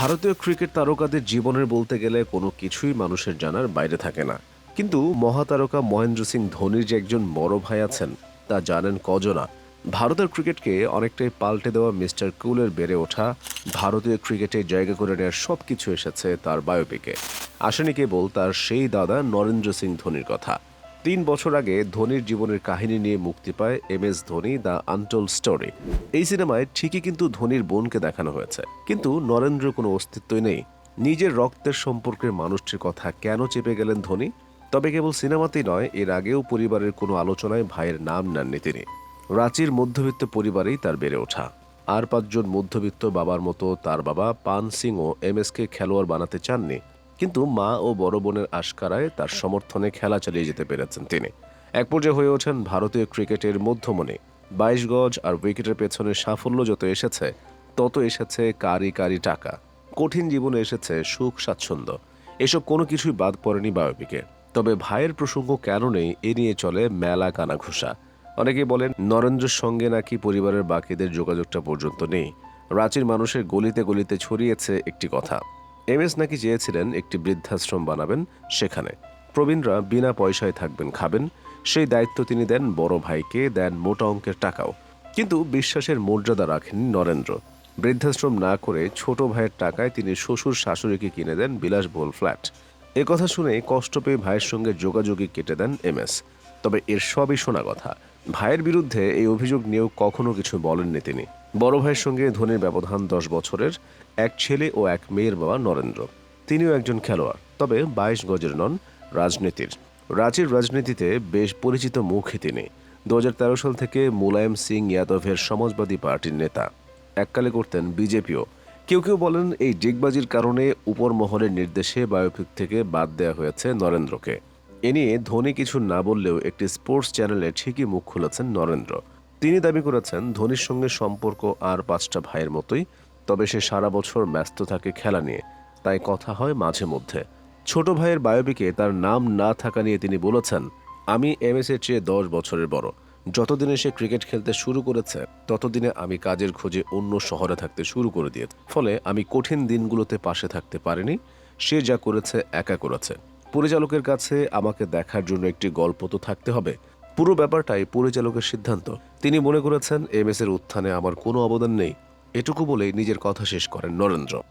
ভারতীয় ক্রিকেট তারকাদের জীবনের বলতে গেলে কোনো কিছুই মানুষের জানার বাইরে থাকে না। কিন্তু মহাতারকা মহেন্দ্র সিং ধোনির যে একজন বড় ভাই আছেন, তা জানেন কজনা ভারতের ক্রিকেটকে অনেকটাই পাল্টে দেওয়া মিস্টার কুলের বেড়ে ওঠা, ভারতীয় ক্রিকেটে জায়গা করে নেওয়ার সব কিছু এসেছে তার বায়োপিকে আসেনি কেবল তার সেই দাদা নরেন্দ্র সিং ধোনির কথা। তিন বছর আগে ধোনির জীবনের কাহিনী নিয়ে মুক্তি পায় M S Dhoni the untold story. এই সিনেমায় ঠিকই কিন্তু ধোনির বোনকে দেখানো হয়েছে। কিন্তু নরেন্দ্র কোনো অস্তিত্বই নেই। নিজের রক্তের সম্পর্কের মানুষটির কথা কেন চেপে গেলেন ধোনি? তবে কেবল সিনেমাতেই নয়, এর আগেও পরিবারের কোনো আলোচনায় ভাইয়ের নাম নেননি তিনি। রাঁচির মধ্যবিত্ত পরিবারেই তার বেড়ে ওঠা। আর পাঁচজন মধ্যবিত্ত বাবার মতো তার বাবা পান সিংও এম এসকে খেলোয়াড় বানাতে চাননি। কিন্তু মা ও বড় বোনের আশকারায় তার সমর্থনে খেলা চালিয়ে যেতে পেরেছেন তিনি। এক পর্যায়ে হয়ে ওঠেন ভারতীয় ক্রিকেটের মধ্যমণি। বাইশ গজ আর উইকেটের পেছনে সাফল্য যত এসেছে, তত এসেছে কারি কারি টাকা। কঠিন জীবনে এসেছে সুখ স্বাচ্ছন্দ্য। এসব কোনো কিছুই বাদ পড়েনি বায়োপিকে। তবে ভাইয়ের প্রসঙ্গ কেন নেই, এ নিয়ে চলে মেলা কানাঘুষা। অনেকে বলেন, নরেন্দ্রের সঙ্গে নাকি পরিবারের বাকিদের যোগাযোগটা পর্যন্ত নেই। রাঁচির মানুষের গলিতে গলিতে ছড়িয়েছে একটি কথা। এম এস নাকি চেয়েছিলেন একটি বৃদ্ধাশ্রম বানাবেন সেখানে। প্রবীণরা বিনা পয়সায় থাকবেন, খাবেন। সেই দায়িত্ব তিনি দেন বড় ভাইকে, দেন মোটা অঙ্কের টাকাও। কিন্তু বিশ্বাসের মর্যাদা রাখেননি নরেন্দ্র। বৃদ্ধাশ্রম না করে ছোট ভাইয়ের টাকায় তিনি শ্বশুর শাশুড়িকে কিনে দেন বিলাসবহুল ফ্ল্যাট। এ কথা শুনে কষ্ট পেয়ে ভাইয়ের সঙ্গে যোগাযোগই কেটে দেন এম এস। তবে এর সবই শোনা কথা। ভাইয়ের বিরুদ্ধে এই অভিযোগ নিয়েও কখনো কিছু বলেননি তিনি। বড় ভাইয়ের সঙ্গে ধোনির ব্যবধান দশ বছরের এক ছেলে ও এক মেয়ের বাবা নরেন্দ্র। তিনিও একজন খেলোয়াড়, তবে বাইশ গজের নন রাজনীতির। রাঁচির রাজনীতিতে বেশ পরিচিত মুখই তিনি। দু হাজার তেরো সাল থেকে মুলায়ম সিং ইয়াদভের সমাজবাদী পার্টির নেতা। এককালে করতেন বিজেপিও। কেউ কেউ বলেন এই ডিগবাজির কারণে উপর মহলের নির্দেশে বায়োপিক থেকে বাদ দেওয়া হয়েছে নরেন্দ্রকে। এ নিয়ে ধোনি কিছু না বললেও একটি স্পোর্টস চ্যানেলে ঠিকই মুখ খুলেছেন নরেন্দ্র। তিনি দাবি করেছেন, ধোনির সঙ্গে সম্পর্ক আর পাঁচটা ভাইয়ের মতোই, তবে সে সারা বছর ব্যস্ত থাকে খেলা নিয়ে। তাই কথা হয় মাঝে মধ্যে। ছোট ভাইয়ের বায়োপিকে তার নাম না থাকা নিয়ে তিনি বলেছেন, আমি এম এস এর চেয়ে দশ বছরের বড়। যতদিনে সে ক্রিকেট খেলতে শুরু করেছে, ততদিনে আমি কাজের খোঁজে অন্য শহরে থাকতে শুরু করে দিয়েছে। ফলে আমি কঠিন দিনগুলোতে পাশে থাকতে পারিনি। সে যা করেছে, একা করেছে। পরিচালকের কাছে আমাকে দেখার জন্য একটি গল্প তো থাকতে হবে। পুরো ব্যাপারটাই পরিচালকের সিদ্ধান্ত। তিনি মনে করেছেন, এম এর উত্থানে আমার কোনো অবদান নেই। এটুকু বলেই নিজের কথা শেষ করেন নরেন্দ্র।